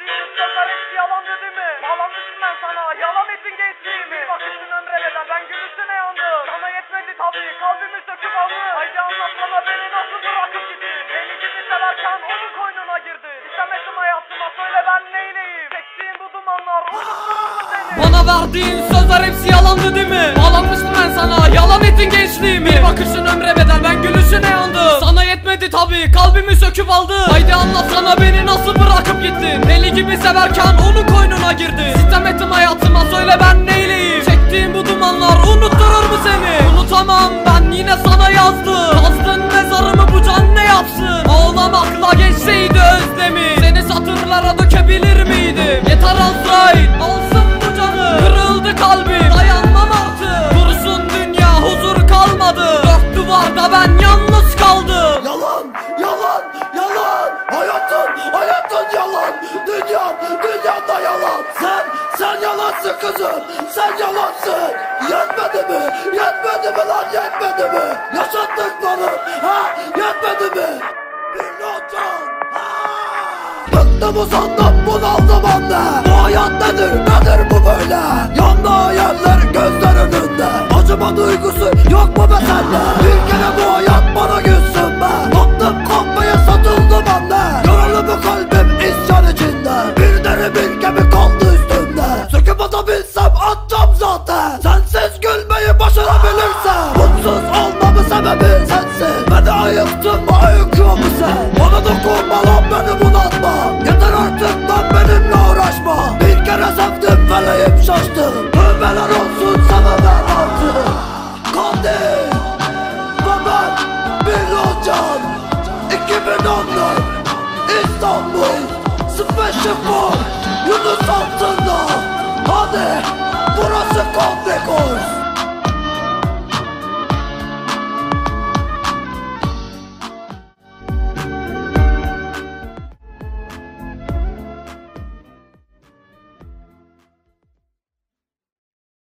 Verdiğin sözler hepsi yalandı değil mi? Bağlanmışım ben sana. Yalan ettin gençliğimi. Bakışın ömre bedel. Ben gülüşüne yandım. Sana yetmedi tabii. Kalbimi söküp aldın. Haydi anlat bana beni nasıl bırakıp gittin? Beni gibi severken onun koynuna girdin. İstemedim hayatıma. Söyle ben neyleyim Çektiğim bu dumanlar unutturur seni? Bana verdiğin sözler hepsi yalandı değil mi? Bağlanmıştım ben sana. Yalan ettin gençliğimi. Bir bakışın ömre tabi kalbimi söküp aldı Haydi anlatsana beni nasıl bırakıp gittin Deli gibi severken onun koynuna girdin Sitem ettim hayatıma söyle ben neyleyim Çektiğim bu dumanlar unutturur mu seni? Unutamam ben yine sana yazdım Yazdın mezarımı bu can ne yapsın? Ağlamakla geçseydi özlemi Seni satırlara dökebilir miydim? Yeter Azrail yalan Dünya, dünyada yalan. Sen, sen yalansın kızım. Sen yalansın. Yetmedi mi? Yetmedi mi lan? Yetmedi mi? Yaşattıkların ha? Yetmedi mi? Milyoncan ha? Bıktım usandım bunaldım anne Bu hayat nedir? Nedir bu böyle? Yandı hayaller gözler önünde. Acıma duygusu yok mu be sende? Bir kere bu hayat şaştı Tövbeler olsun sana ben artık Kandil ben bir can 2014 İstanbul. Special Boy Yunus altında. Hadi burası Kandil Records